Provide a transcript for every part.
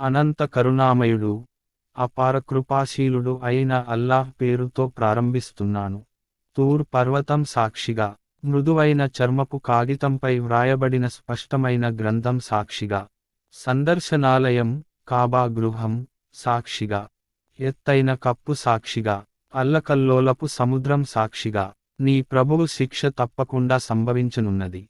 అనంత కరుణామయుడు అపార కృపాశీలుడు అయిన అల్లాహ్ పేరుతో ప్రారంభిస్తున్నాను. తూర్ పర్వతం సాక్షిగా మృదువైన చర్మపు కాగితంపై వ్రాయబడిన స్పష్టమైన గ్రంథం సాక్షిగా. సందర్శనాలయం కాబా గృహం సాక్షిగా. ఎత్తైన కప్పు సాక్షిగా. అల్లకల్లోలపు సముద్రం సాక్షిగా. నీ ప్రభువు శిక్ష తప్పకుండా సంభవించనున్నది.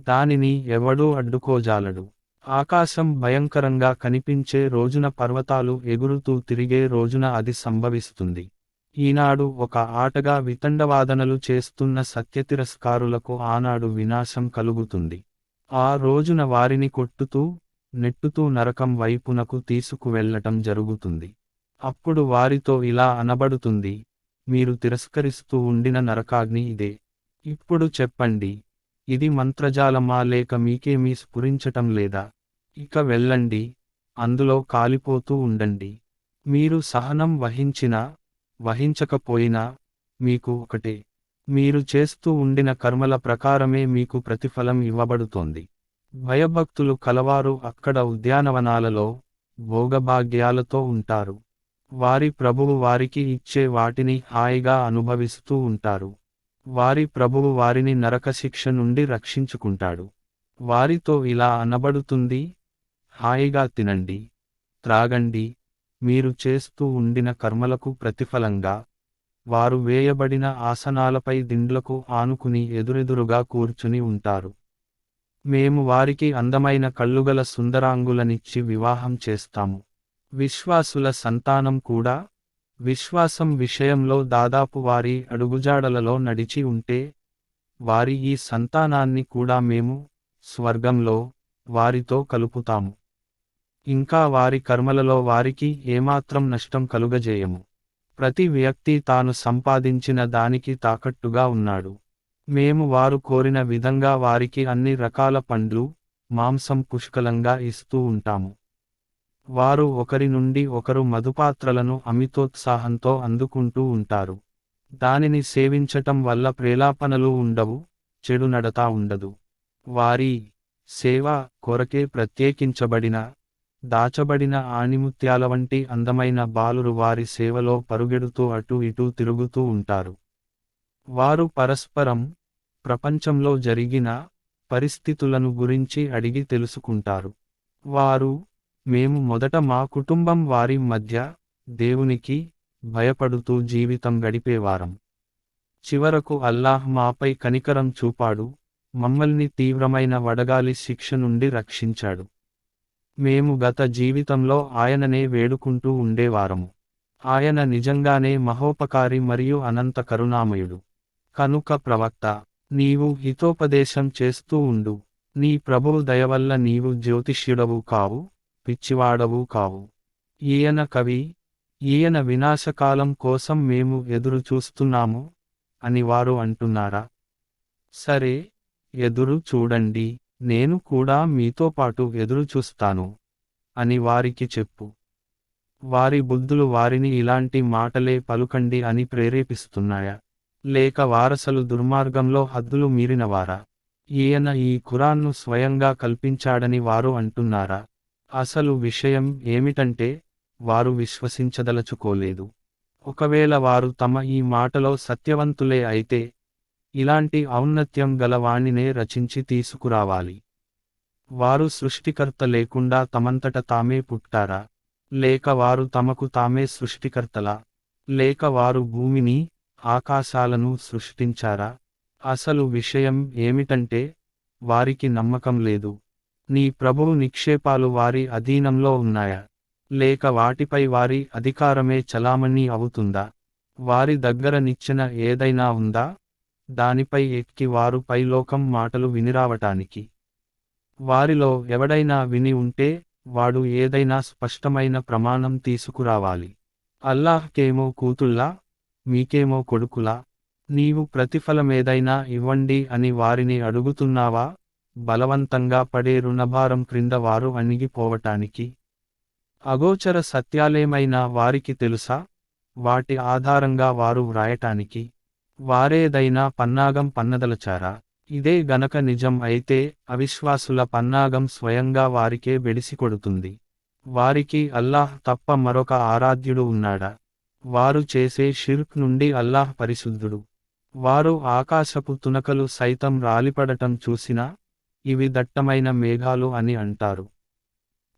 దానిని ఎవడూ అడ్డుకోజాలడు. ఆకాశం భయంకరంగా కనిపించే రోజున పర్వతాలు ఎగురుతూ తిరిగే రోజున అది సంభవిస్తుంది. ఈనాడు ఒక ఆటగా వితండవాదనలు చేస్తున్న సత్యతిరస్కారులకు ఆనాడు వినాశం కలుగుతుంది. ఆ రోజున వారిని కొట్టుతూ నెట్టుతూ నరకం వైపునకు తీసుకువెళ్ళటం జరుగుతుంది. అప్పుడు వారితో ఇలా అనబడుతుంది మీరు తిరస్కరిస్తూ ఉండిన నరకాగ్ని ఇదే. ఇప్పుడు చెప్పండి ఇది మంత్రజాలమా లేక మీకేమీ స్ఫురించటం లేదా? ఇక వెళ్ళండి. అందులో కాలిపోతూ ఉండండి. మీరు సహనం వహించినా వహించకపోయినా మీకు ఒకటే. మీరు చేస్తూ ఉండిన కర్మల ప్రకారమే మీకు ప్రతిఫలం ఇవ్వబడుతోంది. భయభక్తులు కలవారు అక్కడ ఉద్యానవనాలలో భోగభాగ్యాలతో ఉంటారు. వారి ప్రభువు వారికి ఇచ్చే వాటిని హాయిగా అనుభవిస్తూ ఉంటారు. వారి ప్రభువు వారిని నరకశిక్ష నుండి రక్షించుకుంటాడు. వారితో ఇలా అనబడుతుంది హాయిగా తినండి త్రాగండి మీరు చేస్తూ ఉండిన కర్మలకు ప్రతిఫలంగా వారు వేయబడిన ఆసనాలపై దిండ్లకు ఆనుకుని ఎదురెదురుగా కూర్చుని ఉంటారు. మేము వారికి అందమైన కళ్ళుగల సుందరాంగులనిచ్చి వివాహం చేస్తాము. విశ్వాసుల సంతానం కూడా విశ్వాసం విషయంలో దాదాపు వారి అడుగుజాడలలో నడిచి ఉంటే వారి ఈ సంతానాన్ని కూడా మేము స్వర్గంలో వారితో కలుపుతాము. ఇంకా వారి కర్మలలో వారికి ఏమాత్రం నష్టం కలుగజేయము. ప్రతి వ్యక్తి తాను సంపాదించిన దానికి తాకట్టుగా ఉన్నాడు. మేము వారు కోరిన విధంగా వారికి అన్ని రకాల పండ్లు మాంసం పుష్కలంగా ఇస్తూ ఉంటాము. వారు ఒకరి నుండి ఒకరు మధుపాత్రలను అమితోత్సాహంతో అందుకుంటూ ఉంటారు. దానిని సేవించటం వల్ల ప్రేలాపనలు ఉండవు చెడు నడతా ఉండదు. వారి సేవ కొరకే ప్రత్యేకించబడిన దాచబడిన ఆణిముత్యాల వంటి అందమైన బాలురు వారి సేవలో పరుగెడుతూ అటు ఇటూ తిరుగుతూ ఉంటారు. వారు పరస్పరం ప్రపంచంలో జరిగిన పరిస్థితులను గురించి అడిగి తెలుసుకుంటారు. వారు మేము మొదట మా కుటుంబం వారి మధ్య దేవునికి భయపడుతూ జీవితం గడిపేవారం. చివరకు అల్లాహ్ మాపై కనికరం చూపాడు మమ్మల్ని తీవ్రమైన వడగాలి శిక్ష నుండి రక్షించాడు. మేము గత జీవితంలో ఆయననే వేడుకుంటూ ఉండేవారము. ఆయన నిజంగానే మహోపకారి మరియు అనంత కరుణామయుడు. కనుక ప్రవక్త నీవు హితోపదేశం చేస్తూ ఉండు. నీ ప్రభువు దయవల్ల నీవు జ్యోతిష్యుడవు కావు పిచ్చివాడవు కావు. ఈయన కవి ఈయన వినాశకాలం కోసం మేము ఎదురు చూస్తున్నాము అని వారు అంటున్నారా? సరే ఎదురు చూడండి. నేను కూడా మీతో పాటు ఎదురు చూస్తాను. అని వారికి చెప్పు. వారి బుద్ధులు వారిని ఇలాంటి మాటలే పలుకండి అని ప్రేరేపిస్తున్నాయా? లేక వారసలు దుర్మార్గంలో హద్దులు మీరినవారా? ఈయన ఈ ఖురాన్ను స్వయంగా కల్పించాడని వారు అంటున్నారా? అసలు విషయం ఏమిటంటే వారు విశ్వసించదలచుకోలేదు. ఒకవేళ వారు తమ ఈ మాటలో సత్యవంతులే అయితే ఇలాంటి ఔన్నత్యం గల వాణినే రచించి తీసుకురావాలి. వారు సృష్టికర్త లేకుండా తమంతట తామే పుట్టారా? లేక వారు తమకు తామే సృష్టికర్తలా? లేక వారు భూమిని ఆకాశాలను సృష్టించారా? అసలు విషయం ఏమిటంటే వారికి నమ్మకం లేదు. నీ ప్రభువు నిక్షేపాలు వారి అధీనంలో ఉన్నాయా? లేక వాటిపై వారి అధికారమే చలామణి అవుతుందా? వారి దగ్గర నిచ్చెన ఏదైనా ఉందా? దానిపై ఎక్కి వారు పైలోకం మాటలు వినిరావటానికి. వారిలో ఎవడైనా విని ఉంటే వాడు ఏదైనా స్పష్టమైన ప్రమాణం తీసుకురావాలి. అల్లాహ్కేమో కూతుళ్ళా? మీకేమో కొడుకులా? నీవు ప్రతిఫలమేదైనా ఇవ్వండి అని వారిని అడుగుతున్నావా? బలవంతంగా పడే రుణభారం క్రింద వారు అణిగిపోవటానికి. అగోచర సత్యాలేమైనా వారికి తెలుసా? వాటి ఆధారంగా వారు వ్రాయటానికి. వారేదైనా పన్నాగం పన్నదలచారా? ఇదే గనక నిజం అయితే అవిశ్వాసుల పన్నాగం స్వయంగా వారికే బెడిసికొడుతుంది వారికి అల్లాహ్ తప్ప మరొక ఆరాధ్యుడు ఉన్నాడా? వారు చేసే షిర్క్ నుండి అల్లాహ్ పరిశుద్ధుడు. వారు ఆకాశపు తునకలు సైతం రాలిపడటం చూసినా ఇవి దట్టమైన మేఘాలు అని అంటారు.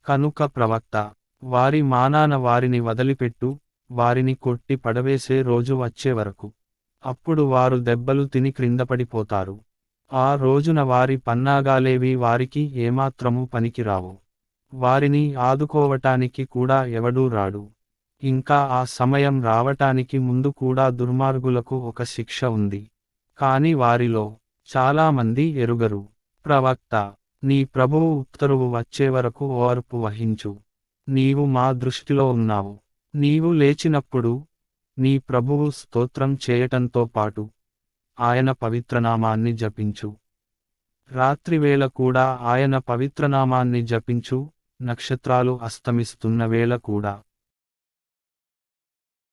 కనుక ప్రవక్త వారి మానాన వారిని వదిలిపెట్టు వారిని కొట్టి పడవేసే రోజు వచ్చే వరకు. అప్పుడు వారు దెబ్బలు తిని క్రిందపడిపోతారు ఆ రోజున వారి పన్నాగాలేవి వారికి ఏమాత్రము పనికిరావు. వారిని ఆదుకోవటానికి కూడా ఎవడూ రాడు. ఇంకా ఆ సమయం రావటానికి ముందు కూడా దుర్మార్గులకు ఒక శిక్ష ఉంది. కాని వారిలో చాలామంది ఎరుగరు. ప్రవక్త నీ ప్రభువు ఉత్తరువు వచ్చే వరకు ఓర్పు వహించు. నీవు మా దృష్టిలో ఉన్నావు. నీవు లేచినప్పుడు నీ ప్రభువు స్తోత్రం చేయటంతో పాటు ఆయన పవిత్రనామాన్ని జపించు. రాత్రివేళ కూడా ఆయన పవిత్రనామాన్ని జపించు నక్షత్రాలు అస్తమిస్తున్న వేళ కూడా.